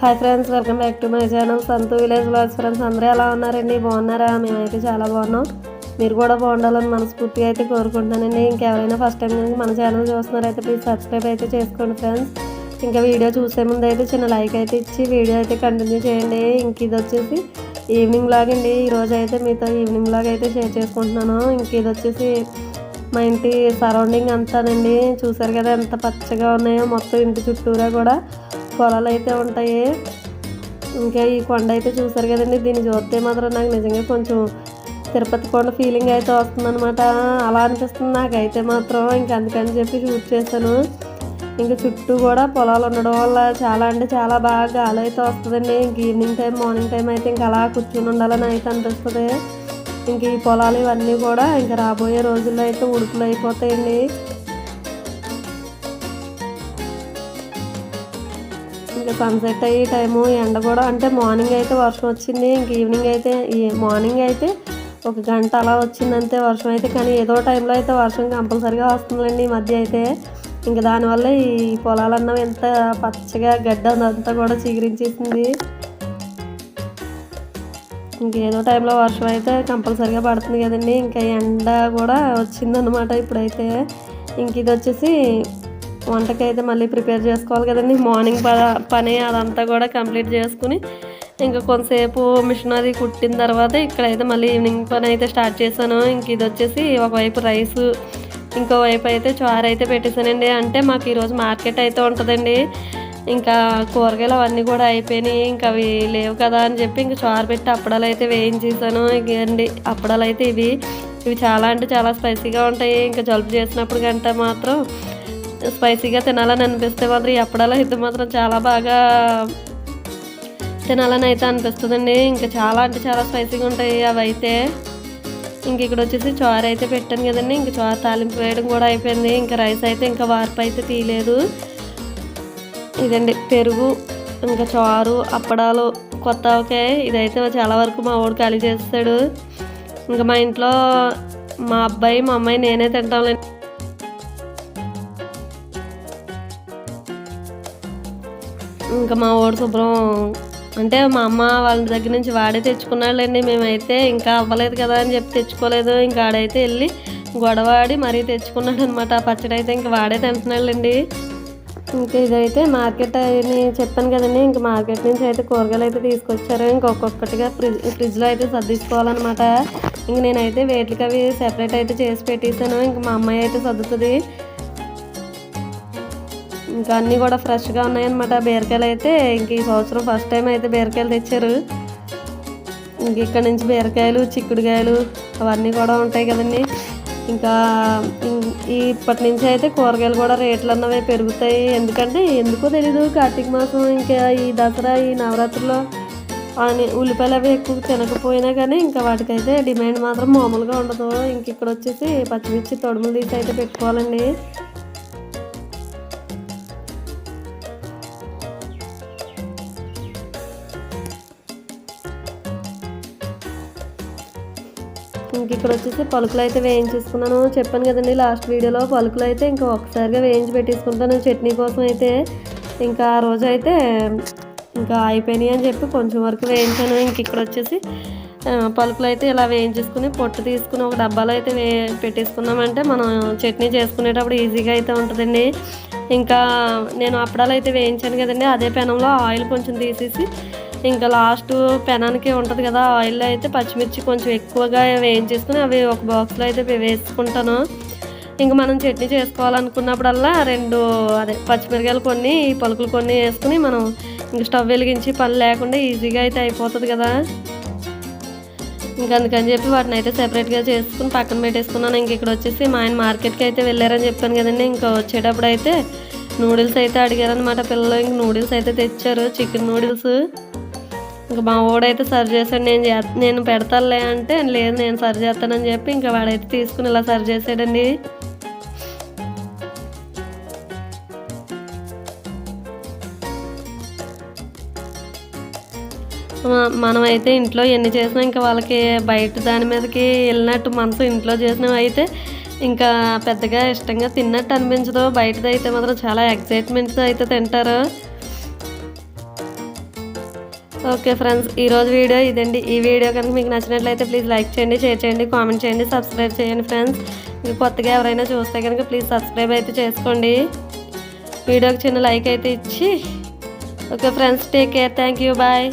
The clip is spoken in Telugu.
Hi friends welcome back to my channel Santu village blogs friends అందరూ ఎలా ఉన్నారండి? బాగున్నారా? మేమైతే చాలా బాగున్నాం. మీరు కూడా బాగుండాలని మనస్ఫూర్తిగా అయితే కోరుకుంటున్నానండి. ఇంకెవరైనా ఫస్ట్ టైం కనుక మన ఛానల్ చూస్తున్నారైతే ప్లీజ్ సబ్స్క్రైబ్ అయితే చేసుకోండి ఫ్రెండ్స్ ఇంకా వీడియో చూసే ముందు అయితే చిన్న లైక్ అయితే ఇచ్చి వీడియో అయితే కంటిన్యూ చేయండి. ఇంక ఇది వచ్చేసి ఈవినింగ్ లాగ్ అండి. ఈరోజు అయితే మీతో ఈవినింగ్ లాగ్ అయితే షేర్ చేసుకుంటున్నాను. ఇంక ఇది వచ్చేసి మా ఇంటి సరౌండింగ్ అంతానండి. చూసారు కదా ఎంత పచ్చగా ఉన్నాయో మొత్తం ఇంటి చుట్టూరా కూడా పొలాలు అయితే ఉంటాయి. ఇంకా ఈ కొండ అయితే చూసారు కదండి దీన్ని చూస్తే మాత్రం నాకు నిజంగా కొంచెం తిరుపతి కొండ ఫీలింగ్ అయితే వస్తుందన్నమాట. అలా అనిపిస్తుంది నాకైతే మాత్రం. ఇంకా అందుకని చెప్పి షూట్ చేశాను. ఇంకా చుట్టూ కూడా పొలాలు ఉండడం వల్ల చాలా అంటే చాలా బాగా గాలి అయితే వస్తుందండి. ఇంక ఈవినింగ్ టైం మార్నింగ్ టైం అయితే ఇంకా అలా కూర్చుని ఉండాలని అయితే అనిపిస్తుంది. ఇంక ఈ పొలాలు ఇవన్నీ కూడా ఇంకా రాబోయే రోజుల్లో అయితే ఉడుకులు అయిపోతాయండి. ఇంకా సన్సెట్ అయ్యే టైము ఎండ కూడా అంటే మార్నింగ్ అయితే వర్షం వచ్చింది ఇంక ఈవినింగ్ అయితే ఈ మార్నింగ్ అయితే ఒక గంట అలా వచ్చిందంతే వర్షం అయితే. కానీ ఏదో టైంలో అయితే వర్షం కంపల్సరీగా వస్తుందండి ఈ మధ్య అయితే. ఇంకా దానివల్ల ఈ పొలాలన్నం ఎంత పచ్చగా గడ్డ అంతా కూడా చిగురించేసింది. ఇంకేదో టైంలో వర్షం అయితే కంపల్సరీగా పడుతుంది కదండి. ఇంకా ఎండ కూడా వచ్చిందనమాట ఇప్పుడైతే. ఇంక ఇది వచ్చేసి వంటకి అయితే మళ్ళీ ప్రిపేర్ చేసుకోవాలి కదండి. మార్నింగ్ ప- పని అదంతా కూడా కంప్లీట్ చేసుకుని ఇంకా కొంతసేపు మిషన్ అది కుట్టిన తర్వాత ఇక్కడైతే మళ్ళీ ఈవినింగ్ పని అయితే స్టార్ట్ చేశాను. ఇంక ఇది వచ్చేసి ఒకవైపు రైస్ ఇంకో వైపు అయితే చారు అయితే పెట్టేశానండి. అంటే మాకు ఈరోజు మార్కెట్ అయితే ఉంటుందండి. ఇంకా కూరగాయలు అవన్నీ కూడా అయిపోయినాయి. ఇంకా అవి లేవు కదా అని చెప్పి ఇంకా చారు పెట్టి అప్పడాలు అయితే వేయించేసాను అండి అప్పడాలు అయితే ఇవి ఇవి చాలా అంటే చాలా స్పైసీగా ఉంటాయి. ఇంకా జలుబు చేసినప్పుడు గంట మాత్రం స్పైసీగా తినాలని అనిపిస్తే మాత్రం ఈ అప్పడాలు అయితే మాత్రం చాలా బాగా తినాలని అయితే అనిపిస్తుందండి. ఇంకా చాలా అంటే చాలా స్పైసీగా ఉంటాయి అవి అయితే ఇంక ఇక్కడ వచ్చేసి చారు అయితే పెట్టాను కదండి. ఇంకా చారు తాలింపు వేయడం కూడా అయిపోయింది. ఇంకా రైస్ అయితే ఇంకా వార్పు అయితే తీయలేదు. ఇదండి పెరుగు ఇంకా చారు అప్పడాలు కొత్త ఒకే ఇదైతే చాలా వరకు మా వాడు ఖాళీ చేస్తాడు. ఇంకా మా ఇంట్లో మా అబ్బాయి మా అమ్మాయి నేనే తింటాంలేండి. ఇంకా మా వాడు శుభ్రం. అంటే మా అమ్మ వాళ్ళ దగ్గర నుంచి వాడే తెచ్చుకున్నాళ్ళండి. మేమైతే ఇంకా అవ్వలేదు కదా అని చెప్పి తెచ్చుకోలేదు. ఇంకా ఆడైతే వెళ్ళి గొడవాడి మరీ తెచ్చుకున్నాడు అనమాట ఆ పచ్చడి అయితే ఇంకా వాడే తింటున్నాడులేండి ఇంకా ఇదైతే మార్కెట్ అని చెప్పాను కదండి. ఇంకా మార్కెట్ నుంచి అయితే కూరగాయలు అయితే తీసుకొచ్చారు. ఇంకా ఒక్కొక్కటిగా ఫ్రిడ్జ్ ఫ్రిడ్జ్లో అయితే సర్దించుకోవాలన్నమాట ఇంక నేనైతే వేట్లకి అవి సెపరేట్ అయితే చేసి పెట్టేశాను. ఇంక మా అమ్మాయి అయితే సర్దుతుంది. ఇంకా అన్నీ కూడా ఫ్రెష్గా ఉన్నాయన్నమాట. బీరకాయలు అయితే ఇంక ఈ సంవత్సరం ఫస్ట్ టైం అయితే బీరకాయలు తెచ్చారు. ఇంక ఇక్కడ నుంచి బీరకాయలు చిక్కుడుకాయలు అవన్నీ కూడా ఉంటాయి కదండి. ఇంకా ఈ ఇప్పటి నుంచి అయితే కూరగాయలు కూడా రేట్లు అన్నవి పెరుగుతాయి. ఎందుకంటే ఎందుకో తెలీదు కార్తీక మాసం ఇంకా ఈ దసరా ఈ నవరాత్రిలో ఉల్లిపాయలు అవి ఎక్కువ తినకపోయినా కానీ ఇంకా వాటికైతే డిమాండ్ మాత్రం మామూలుగా ఉండదు. ఇంక ఇక్కడ వచ్చేసి పచ్చిమిర్చి తొడుములు తీసి అయితే పెట్టుకోవాలండి. ఇంక ఇక్కడ వచ్చేసి పలుకులు అయితే వేయించేసుకున్నాను. చెప్పాను కదండి లాస్ట్ వీడియోలో పలుకులు అయితే ఇంకా ఒకసారిగా వేయించి పెట్టేసుకుంటాను. చట్నీ కోసం అయితే ఇంకా ఆ రోజు అయితే ఇంకా అయిపోయినాయి అని చెప్పి కొంచెం వరకు వేయించాను. ఇంక ఇక్కడ వచ్చేసి పలుకులు అయితే ఇలా వేయించేసుకుని పొట్టు తీసుకుని ఒక డబ్బాలో అయితే వే పెట్టేసుకున్నామంటే మనం చట్నీ చేసుకునేటప్పుడు ఈజీగా అయితే ఉంటుందండి. ఇంకా నేను అప్పడాలు అయితే వేయించాను కదండి అదే పెనంలో ఆయిల్ కొంచెం తీసేసి ఇంకా లాస్ట్ పెనానికి ఉంటుంది కదా ఆయిల్ అయితే పచ్చిమిర్చి కొంచెం ఎక్కువగా వేయించేసుకుని అవి ఒక బాక్స్లో అయితే వేసుకుంటాను. ఇంకా మనం చట్నీ చేసుకోవాలనుకున్నప్పుడల్లా రెండు అదే పచ్చిమిరకాయలు కొన్ని పలుకులు కొన్ని వేసుకుని మనం ఇంక స్టవ్ వెలిగించి పని లేకుండా ఈజీగా అయితే అయిపోతుంది కదా. ఇంకా అందుకని చెప్పి వాటిని అయితే సెపరేట్గా చేసుకుని పక్కన పెట్టేసుకున్నాను. ఇంక ఇక్కడ వచ్చేసి మా ఆయన మార్కెట్కి అయితే వెళ్ళారని చెప్పాను కదండి. ఇంకా వచ్చేటప్పుడు అయితే నూడిల్స్ అయితే అడిగారనమాట పిల్లలు. ఇంక నూడిల్స్ అయితే తెచ్చారు. Chicken noodles. ఇంకా మా వాడైతే సరి చేశాడు. నేను చే- నేను పెడతానులే అంటే లేదు నేను సరి చేస్తానని చెప్పి ఇంకా వాడైతే తీసుకుని ఇలా సరి చేసాడండి మనమైతే ఇంట్లో ఎన్ని చేసినా ఇంకా వాళ్ళకి బయట దాని మీదకి వెళ్ళినట్టు మనసు ఇంట్లో చేసినవి అయితే ఇంకా పెద్దగా ఇష్టంగా తిన్నట్టు అనిపించదు. బయటది అయితే మాత్రం చాలా ఎక్సైట్మెంట్స్ అయితే తింటారు. ఓకే ఫ్రెండ్స్ ఈరోజు వీడియో ఇదండి. ఈ వీడియో కనుక మీకు నచ్చినట్లయితే ప్లీజ్ లైక్ చేయండి షేర్ చేయండి కామెంట్ చేయండి సబ్స్క్రైబ్ చేయండి ఫ్రెండ్స్. మీకు కొత్తగా ఎవరైనా చూస్తే కనుక ప్లీజ్ సబ్స్క్రైబ్ అయితే చేసుకోండి. వీడియోకి చిన్న లైక్ అయితే ఇచ్చి. Okay friends take care. Thank you. Bye.